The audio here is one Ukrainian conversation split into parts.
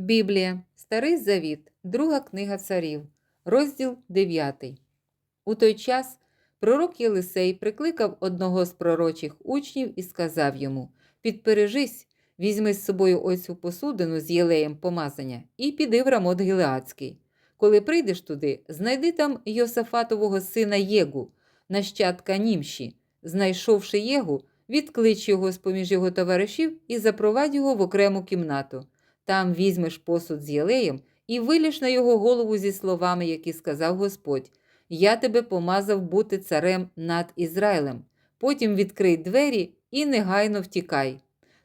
Біблія, Старий Завіт, Друга книга царів, розділ 9. У той час пророк Єлисей прикликав одного з пророчих учнів і сказав йому: Підпережись, візьми з собою ось цю посудину з єлеєм помазання і піди в Рамот Гілеацький. Коли прийдеш туди, знайди там Йосафатового сина Єгу, нащадка німші. Знайшовши Єгу, відклич його з поміж його товаришів і запровадь його в окрему кімнату. Там візьмеш посуд з єлеєм і виліш на його голову зі словами, які сказав Господь: Я тебе помазав бути царем над Ізраїлем. Потім відкрий двері і негайно втікай.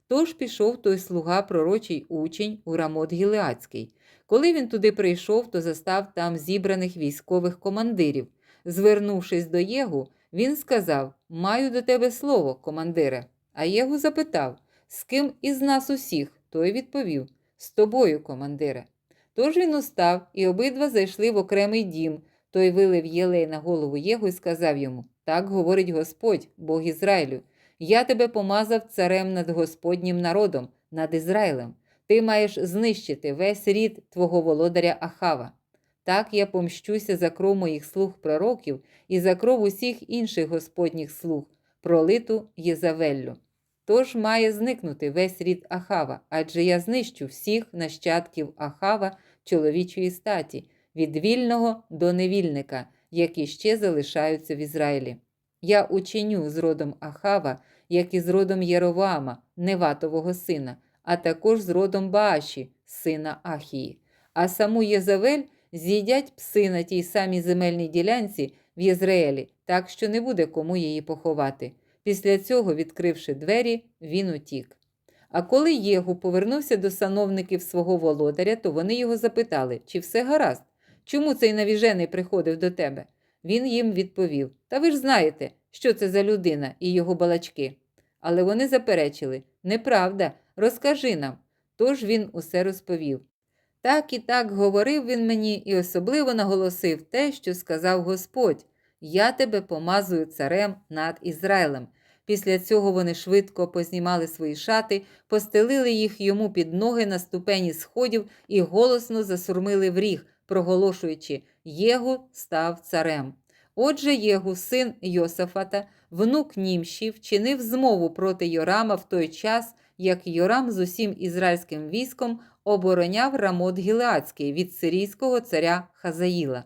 Тож пішов той слуга пророчий учень у Рамот Гілеацький. Коли він туди прийшов, то застав там зібраних військових командирів. Звернувшись до Єгу, він сказав: Маю до тебе слово, командире. А Єгу запитав, з ким із нас усіх? Той відповів: З тобою, командире. Тож він устав, і обидва зайшли в окремий дім. Той вилив єлей на голову Єгу і сказав йому: Так говорить Господь, Бог Ізраїлю. Я тебе помазав царем над Господнім народом, над Ізраїлем. Ти маєш знищити весь рід твого володаря Ахава. Так я помщуся за кров моїх слуг пророків і за кров усіх інших Господніх слуг, пролиту Єзавеллю. Тож має зникнути весь рід Ахава, адже я знищу всіх нащадків Ахава чоловічої статі, від вільного до невільника, які ще залишаються в Ізраїлі. Я учиню з родом Ахава, як і з родом Єровама, Неватового сина, а також з родом Бааші, сина Ахії. А саму Єзавель з'їдять пси на тій самій земельній ділянці в Єзраїлі, так що не буде кому її поховати. Після цього, відкривши двері, він утік. А коли Єгу повернувся до сановників свого володаря, то вони його запитали, чи все гаразд, чому цей навіжений приходив до тебе? Він їм відповів: Та ви ж знаєте, що це за людина і його балачки. Але вони заперечили неправда, розкажи нам. Тож він усе розповів. Так і так говорив він мені і особливо наголосив те, що сказав Господь: Я тебе помазую царем над Ізраїлем. Після цього вони швидко познімали свої шати, постелили їх йому під ноги на ступені сходів і голосно засурмили в ріг, проголошуючи Єгу став царем. Отже, Єгу, син Йосафата, внук Німші, вчинив змову проти Йорама в той час, як Йорам з усім ізраїльським військом обороняв Рамот Гілеацький від сирійського царя Хазаїла.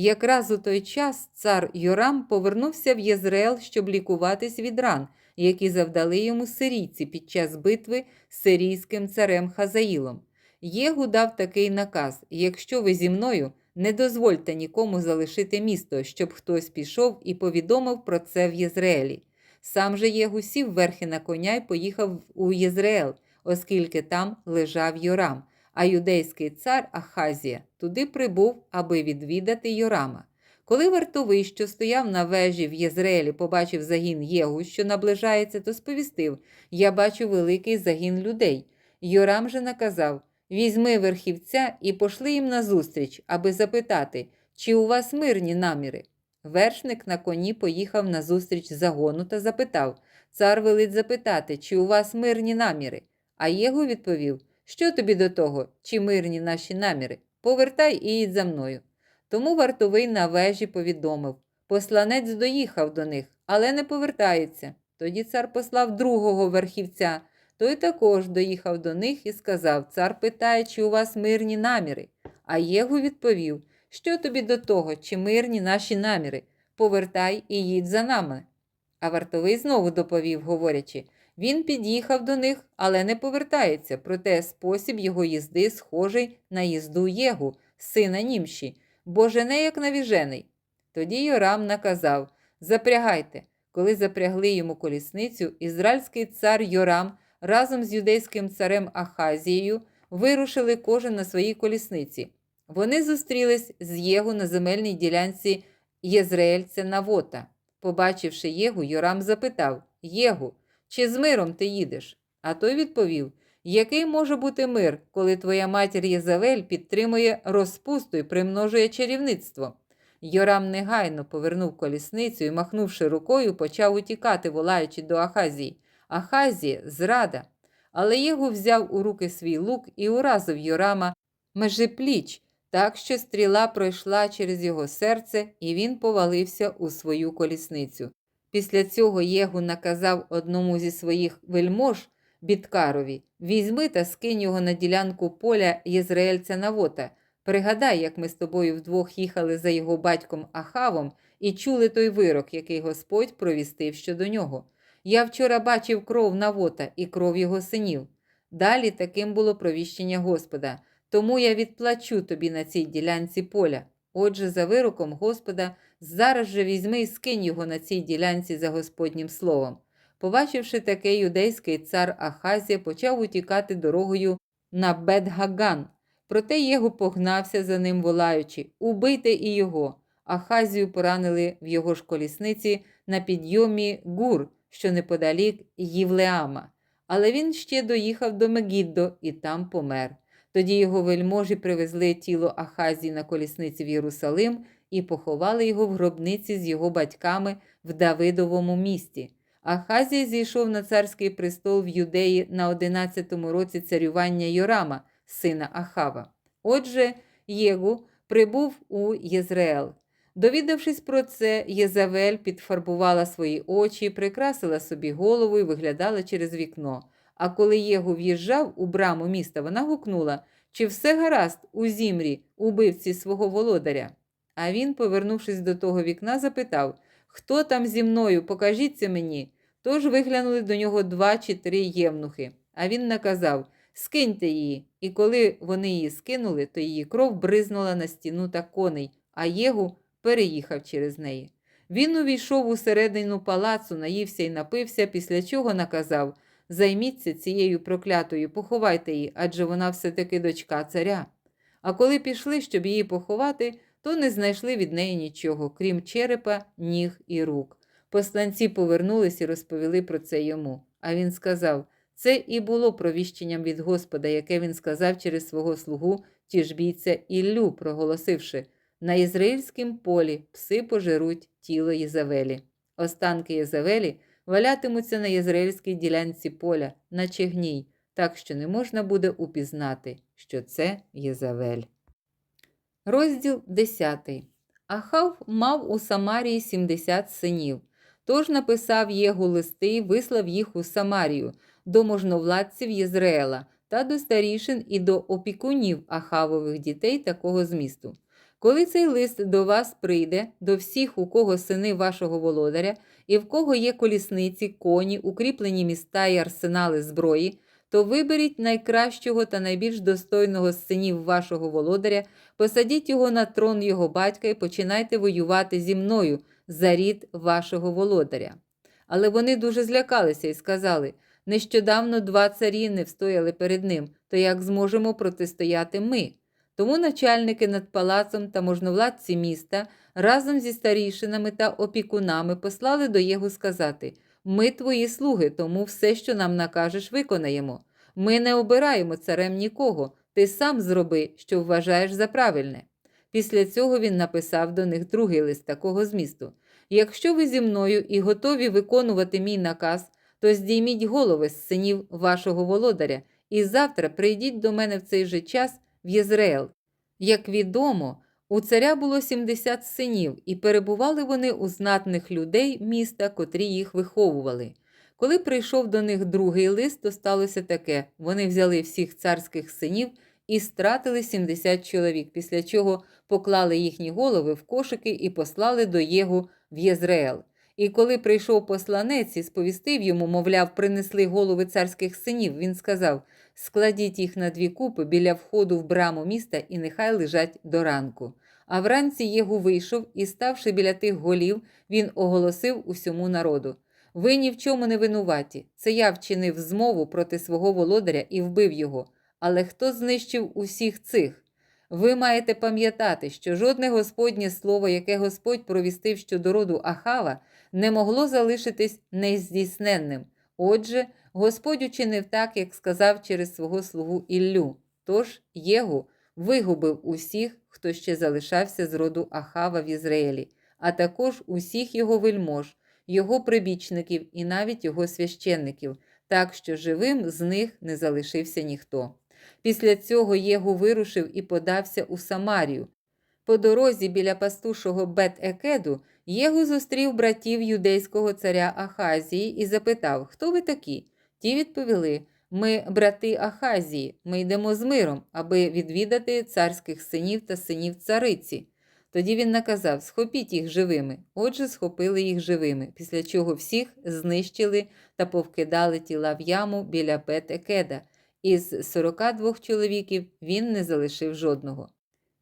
Якраз у той час цар Йорам повернувся в Єзраїл, щоб лікуватись від ран, які завдали йому сирійці під час битви з сирійським царем Хазаїлом. Єгу дав такий наказ: якщо ви зі мною, не дозвольте нікому залишити місто, щоб хтось пішов і повідомив про це в Єзраїлі. Сам же Єгу сів верхи на коня й поїхав у Єзраїл, оскільки там лежав Йорам, а юдейський цар Ахазія туди прибув, аби відвідати Йорама. Коли вартовий, що стояв на вежі в Єзраїлі, побачив загін Єгу, що наближається, то сповістив: Я бачу великий загін людей. Йорам же наказав: Візьми верхівця і пошли їм назустріч, аби запитати, чи у вас мирні наміри. Вершник на коні поїхав назустріч загону та запитав Цар велить запитати, чи у вас мирні наміри. А Єгу відповів: Що тобі до того, чи мирні наші наміри? Повертай і їдь за мною. Тому вартовий на вежі повідомив посланець доїхав до них, але не повертається. Тоді цар послав другого верхівця. Той також доїхав до них і сказав: Цар питає, чи у вас мирні наміри. А Єгу відповів: Що тобі до того, чи мирні наші наміри? Повертай і їдь за нами. А вартовий знову доповів, говорячи: він під'їхав до них, але не повертається, проте спосіб його їзди схожий на їзду Єгу, сина німші, бо жене як навіжений. Тоді Йорам наказав: Запрягайте. Коли запрягли йому колісницю, ізраїльський цар Йорам разом з юдейським царем Ахазією вирушили кожен на своїй колісниці. Вони зустрілись з Єгу на земельній ділянці Єзраїльця Навота. Побачивши Єгу, Йорам запитав Єгу, чи з миром ти їдеш? А той відповів: Який може бути мир, коли твоя матір Єзавель підтримує розпусту і примножує чарівництво? Йорам негайно повернув колісницю і, махнувши рукою, почав утікати, волаючи до Ахазії. Ахазія зрада. Але Єгу взяв у руки свій лук і уразив Йорама межепліч, так що стріла пройшла через його серце, і він повалився у свою колісницю. Після цього Єгу наказав одному зі своїх вельмож Біткарові візьми та скинь його на ділянку поля Єзраїльця Навота. Пригадай, як ми з тобою вдвох їхали за його батьком Ахавом і чули той вирок, який Господь провістив щодо нього. Я вчора бачив кров Навота і кров його синів. Далі таким було провіщення Господа. Тому я відплачу тобі на цій ділянці поля. Отже, за вироком Господа, зараз же візьми і скинь його на цій ділянці за Господнім словом. Побачивши таке, юдейський цар Ахазія почав утікати дорогою на Бетгаган. Проте Єгу погнався за ним, волаючи Убийте і його. Ахазію поранили в його ж колісниці на підйомі гур, що неподалік Євлеама. Але він ще доїхав до Мегіддо і там помер. Тоді його вельможі привезли тіло Ахазії на колісниці в Єрусалим і поховали його в гробниці з його батьками в Давидовому місті. Ахазія зійшов на царський престол в Юдеї на 11-му році царювання Йорама, сина Ахава. Отже, Єгу прибув у Єзраел. Довідавшись про це, Єзавель підфарбувала свої очі, прикрасила собі голову і виглядала через вікно. А коли Єгу в'їжджав у браму міста, вона гукнула чи все гаразд у зімрі, убивці свого володаря. А він, повернувшись до того вікна, запитав Хто там зі мною? Покажіться мені. Тож виглянули до нього два чи три євнухи. А він наказав Скиньте її. І коли вони її скинули, то її кров бризнула на стіну та коней, а Єгу переїхав через неї. Він увійшов у середину палацу, наївся і напився, після чого наказав Займіться цією проклятою, поховайте її, адже вона все-таки дочка царя. А коли пішли, щоб її поховати, то не знайшли від неї нічого, крім черепа, ніг і рук. Посланці повернулись і розповіли про це йому. А він сказав: це і було провіщенням від Господа, яке він сказав через свого слугу тіжбійця Іллю, проголосивши: на ізраїльськім полі пси пожируть тіло Єзавелі. Останки Єзавелі валятимуться на єзраїльській ділянці поля, наче гній, так що не можна буде упізнати, що це Єзавель. Розділ 10. Ахав мав у Самарії 70 синів. Тож написав Єгу листи і вислав їх у Самарію до можновладців Єзраїла та до старішин і до опікунів Ахавових дітей такого змісту. Коли цей лист до вас прийде, до всіх, у кого сини вашого володаря, і в кого є колісниці, коні, укріплені міста і арсенали зброї, то виберіть найкращого та найбільш достойного з синів вашого володаря, посадіть його на трон його батька і починайте воювати зі мною за рід вашого володаря. Але вони дуже злякалися і сказали: нещодавно два царі не встояли перед ним, то як зможемо протистояти ми? Тому начальники над палацом та можновладці міста разом зі старішинами та опікунами послали до Єгу сказати: Ми твої слуги, тому все, що нам накажеш, виконаємо. Ми не обираємо царем нікого, ти сам зроби, що вважаєш за правильне. Після цього він написав до них другий лист такого змісту: Якщо ви зі мною і готові виконувати мій наказ, то здійміть голови з синів вашого володаря, і завтра прийдіть до мене в цей же час в Єзраїл. Як відомо, у царя було 70 синів, і перебували вони у знатних людей міста, котрі їх виховували. Коли прийшов до них другий лист, то сталося таке: вони взяли всіх царських синів і стратили 70 чоловік, після чого поклали їхні голови в кошики і послали до Єгу в Єзраїл. І коли прийшов посланець і сповістив йому, мовляв, принесли голови царських синів, він сказав: складіть їх на дві купи біля входу в браму міста і нехай лежать до ранку. А вранці Єгу вийшов і, ставши біля тих голів, він оголосив усьому народу: Ви ні в чому не винуваті. Це я вчинив змову проти свого володаря і вбив його. Але хто знищив усіх цих? Ви маєте пам'ятати, що жодне Господнє слово, яке Господь провістив щодо роду Ахава, не могло залишитись нездійсненним. Отже, Господь учинив так, як сказав через свого слугу Іллю. Тож Єгу вигубив усіх, хто ще залишався з роду Ахава в Ізраїлі, а також усіх його вельмож, його прибічників і навіть його священників, так що живим з них не залишився ніхто. Після цього Єгу вирушив і подався у Самарію. По дорозі біля пастушого Бет-Екеду Єгу зустрів братів юдейського царя Ахазії і запитав, хто ви такі? Ті відповіли: Ми брати Ахазії, ми йдемо з миром, аби відвідати царських синів та синів цариці. Тоді він наказав: схопіть їх живими. Отже, схопили їх живими, після чого всіх знищили та повкидали тіла в яму біля Бет-Екеда. Із 42 чоловіків він не залишив жодного.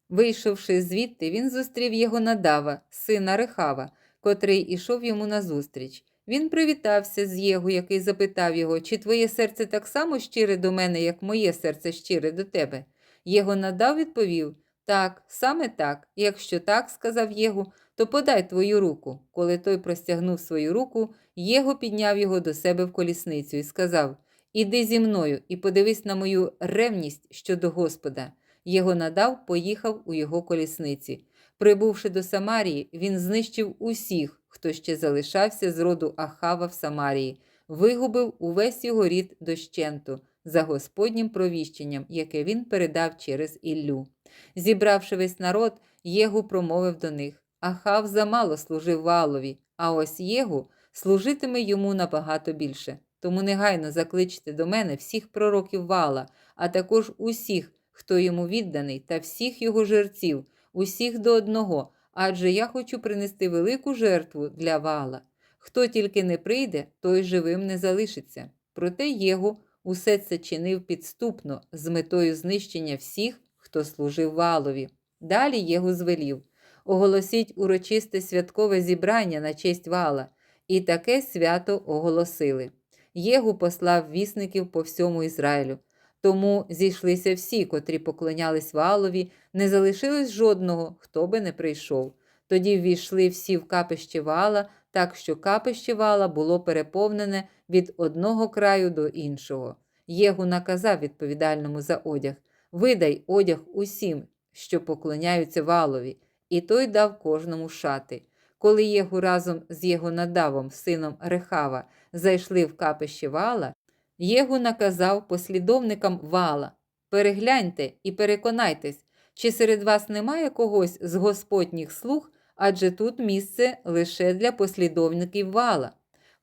Вийшовши звідти, він зустрів його надава, сина Рехава, котрий ішов йому назустріч. Він привітався з Єгу, який запитав його, чи твоє серце так само щире до мене, як моє серце щире до тебе. Єго надав відповів так, саме так. Якщо так, сказав Єгу, то подай твою руку. Коли той простягнув свою руку, Єго підняв його до себе в колісницю і сказав Іди зі мною і подивись на мою ревність щодо Господа. Його надав, поїхав у його колісниці. Прибувши до Самарії, він знищив усіх, хто ще залишався з роду Ахава в Самарії, вигубив увесь його рід дощенту за Господнім провіщенням, яке він передав через Іллю. Зібравши весь народ, Єгу промовив до них Ахав замало служив валові, а ось Єгу служитиме йому набагато більше. Тому негайно закличте до мене всіх пророків вала, а також усіх, хто йому відданий, та всіх його жерців, усіх до одного, адже я хочу принести велику жертву для вала. Хто тільки не прийде, той живим не залишиться. Проте Єгу усе це чинив підступно з метою знищення всіх, хто служив валові. Далі Єгу звелів оголосіть урочисте святкове зібрання на честь вала, і таке свято оголосили. Єгу послав вісників по всьому Ізраїлю. Тому зійшлися всі, котрі поклонялись валові, не залишилось жодного, хто би не прийшов. Тоді ввійшли всі в капище вала, так що капище вала було переповнене від одного краю до іншого. Єгу наказав відповідальному за одяг видай одяг усім, що поклоняються валові, і той дав кожному шати. Коли Єгу разом з його надавом, сином Рехава, зайшли в капище вала, Єгу наказав послідовникам вала перегляньте і переконайтесь, чи серед вас немає когось з господніх слуг, адже тут місце лише для послідовників вала.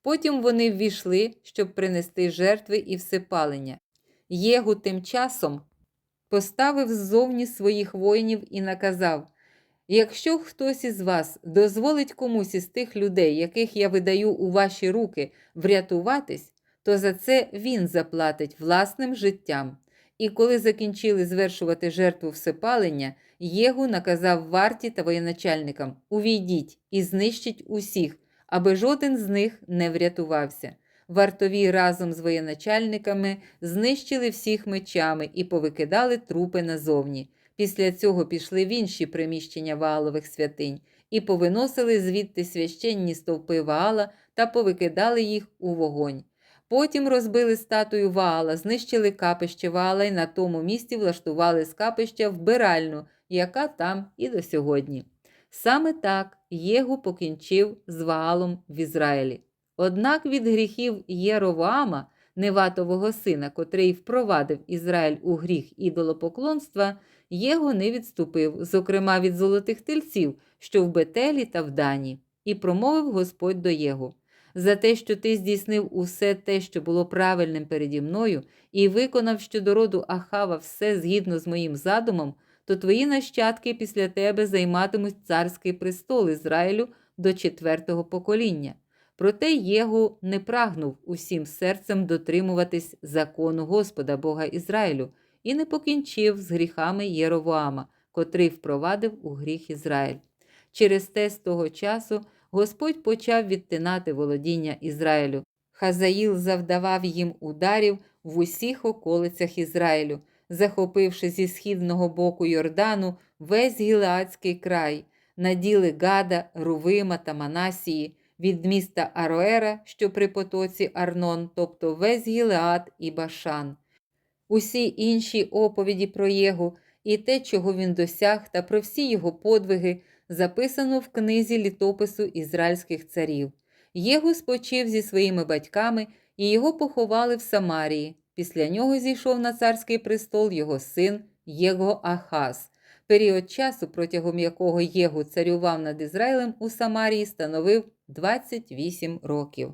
Потім вони ввійшли, щоб принести жертви і всепалення. Єгу тим часом поставив ззовні своїх воїнів і наказав Якщо хтось із вас дозволить комусь із тих людей, яких я видаю у ваші руки, врятуватись, то за це він заплатить власним життям. І коли закінчили звершувати жертву всепалення, Єгу наказав варті та воєначальникам увійдіть і знищіть усіх, аби жоден з них не врятувався. Вартові разом з воєначальниками знищили всіх мечами і повикидали трупи назовні. Після цього пішли в інші приміщення ваалових святинь і повиносили звідти священні стовпи Ваала та повикидали їх у вогонь. Потім розбили статую Ваала, знищили капище Ваала і на тому місці влаштували з капища вбиральну, яка там і до сьогодні. Саме так Єгу покінчив з Ваалом в Ізраїлі. Однак від гріхів Єроваама, Неватового сина, котрий впровадив Ізраїль у гріх ідолопоклонства, Єго не відступив, зокрема від золотих тельців, що в Бетелі та в Дані, і промовив Господь до Єгу. За те, що ти здійснив усе те, що було правильним переді мною, і виконав щодо роду Ахава все згідно з моїм задумом, то твої нащадки після тебе займатимуть царський престол Ізраїлю до четвертого покоління. Проте Єгу не прагнув усім серцем дотримуватись закону Господа Бога Ізраїлю і не покінчив з гріхами Єровоама, котрий впровадив у гріх Ізраїль. Через те з того часу Господь почав відтинати володіння Ізраїлю. Хазаїл завдавав їм ударів в усіх околицях Ізраїлю, захопивши зі східного боку Йордану весь Гілеадський край, наділи Гада, Рувима та Манасії, від міста Ароера, що при потоці Арнон, тобто весь Гілеад і Башан. Усі інші оповіді про Єгу і те, чого він досяг, та про всі його подвиги записано в книзі літопису ізраїльських царів. Єгу спочив зі своїми батьками і його поховали в Самарії. Після нього зійшов на царський престол його син Єго Ахаз. Період часу, протягом якого Єгу царював над Ізраїлем у Самарії, становив 28 років.